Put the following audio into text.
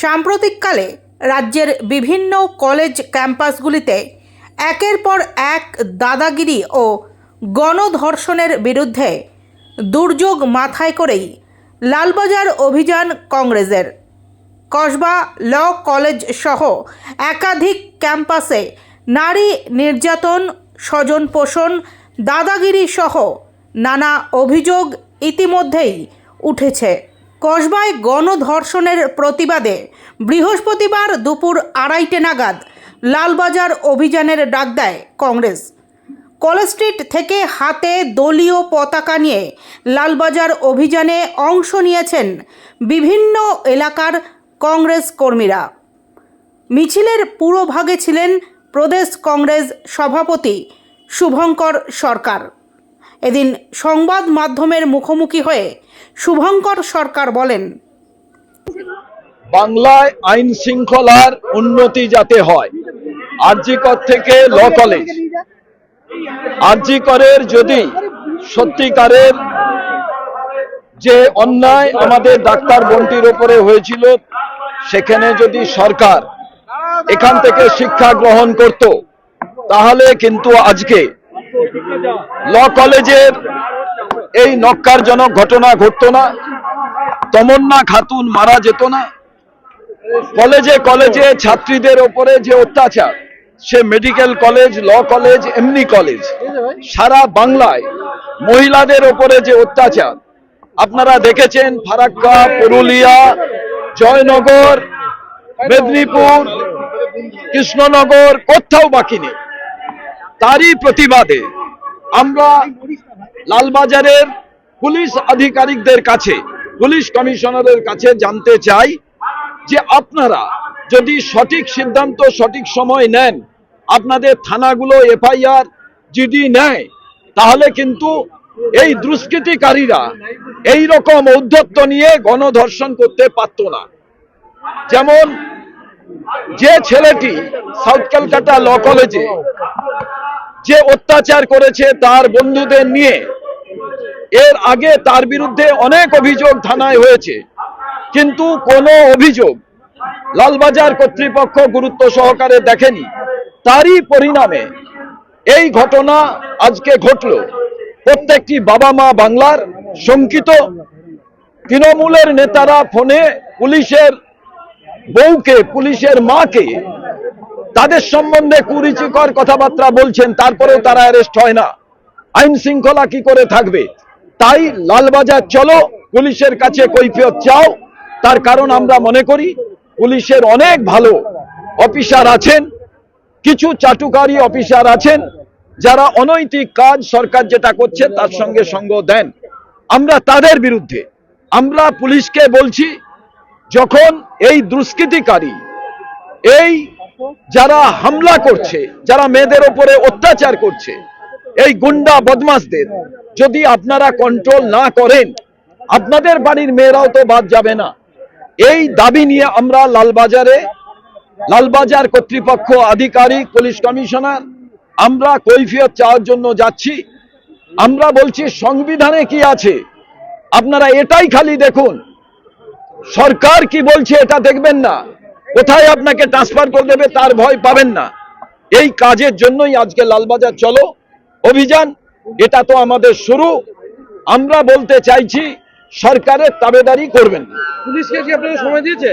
সাম্প্রতিককালে রাজ্যের বিভিন্ন কলেজ ক্যাম্পাসগুলিতে একের পর এক দাদাগিরি ও গণধর্ষণের বিরুদ্ধে দুর্যোগ মাথায় করেই লালবাজার অভিযান কংগ্রেসের। কসবা ল কলেজ সহ একাধিক ক্যাম্পাসে নারী নির্যাতন স্বজন পোষণ দাদাগিরি সহ নানা অভিযোগ ইতিমধ্যেই উঠেছে। কসবায় গণধর্ষণের প্রতিবাদে বৃহস্পতিবার দুপুর আড়াইটে নাগাদ লালবাজার অভিযানের ডাক দেয় কংগ্রেস। কলেজ স্ট্রিট থেকে হাতে দলীয় পতাকা নিয়ে লালবাজার অভিযানে অংশ নিয়েছেন বিভিন্ন এলাকার কংগ্রেস কর্মীরা। মিছিলের পুরোভাগে ছিলেন প্রদেশ কংগ্রেস সভাপতি শুভঙ্কর সরকার। এদিন সংবাদ মাধ্যমের মুখোমুখি হয়ে শুভঙ্কর সরকার বলেন, বাংলায় আইন শৃঙ্খলার উন্নতি যাতে হয় আরজিকর থেকে ল কলেজ আরজিকরের যদি সত্যিকারের যে অন্যায় আমাদের ডাক্তার বন্টির ওপরে হয়েছিল, সেখানে যদি সরকার এখান থেকে শিক্ষা গ্রহণ করত, তাহলে কিন্তু আজকে ল কলেজের এই নক্কারজনক ঘটনা ঘটতো না। তমন্না খাতুন মারা যেত না। কলেজে কলেজে ছাত্রীদের ওপরে যে অত্যাচার, সে মেডিকেল কলেজ, ল কলেজ, এমনি কলেজ, সারা বাংলায় মহিলাদের ওপরে যে অত্যাচার। আপনারা দেখেছেন ফারাক্কা, পুরুলিয়া, জয়নগর, মেদিনীপুর, কৃষ্ণনগর, কোথাও বাকি নেই। তারই প্রতিবাদে আমরা লালবাজারের পুলিশ আধিকারিকদের কাছে, পুলিশ কমিশনারের কাছে জানতে চাই যে আপনারা যদি সঠিক সিদ্ধান্ত, সঠিক সময় নেন, আপনাদের থানাগুলো এফআইআর, জিডি নেয়, তাহলে কিন্তু এই দুষ্কৃতিকারীরা এই রকম ঔদ্ধত্য নিয়ে গণধর্ষণ করতে পারত না। যেমন যে ছেলেটি সাউথ ক্যালকাটা ল কলেজে যে অত্যাচার করেছে তার বন্ধুদের নিয়ে। এর আগে তার বিরুদ্ধে অনেক অভিযোগ থানায় হয়েছে। কিন্তু কোনো অভিযোগ লালবাজার কর্তৃপক্ষ গুরুত্ব সহকারে দেখেনি। তারই পরিণামে এই ঘটনা আজকে ঘটল। প্রত্যেকটি বাবা মা বাংলার শঙ্কিত। তৃণমূলের নেতারা ফোনে পুলিশের বউকে, পুলিশের মাকে তাদের সম্বন্ধে কুরুচিকর কথাবার্তা বলছেন, তারপরেও তারা অ্যারেস্ট হয় না। আইন শৃঙ্খলা কি করে থাকবে? তাই লালবাজার চলো, পুলিশের কাছে কৈফিয়ত চাও। তার কারণ আমরা মনে করি, পুলিশের অনেক ভালো অফিসার আছেন, কিছু চাটুকারী অফিসার আছেন, যারা অনৈতিক কাজ সরকার যেটা করছে তার সঙ্গে সঙ্গ দেন। আমরা তাদের বিরুদ্ধে, আমরা পুলিশকে বলছি, যখন এই দুষ্কৃতিকারী, এই যারা হামলা করছে, যারা মেয়েদের ওপরে অত্যাচার করছে, এই গুন্ডা বদমাসদের যদি আপনারা কন্ট্রোল না করেন, আপনাদের বাড়ির মেয়েরাও তো বাদ যাবে না। এই দাবি নিয়ে আমরা লালবাজারে, লালবাজার কর্তৃপক্ষ আধিকারিক, পুলিশ কমিশনার, আমরা কৈফিয়ত চাওয়ার জন্য যাচ্ছি। আমরা বলছি, সংবিধানে কি আছে? আপনারা এটাই খালি দেখুন। সরকার কি বলছে এটা দেখবেন না। কোথায় আপনাকে ট্রান্সফার করে দেবে তার ভয় পাবেন না। এই কাজের জন্যই আজকে লালবাজার চলো। অভিযান, এটা তো আমাদের শুরু। আমরা বলতে চাইছি, সরকারের তাবেদারি করবেন। পুলিশকে কি আপনাদের সময় দিয়েছে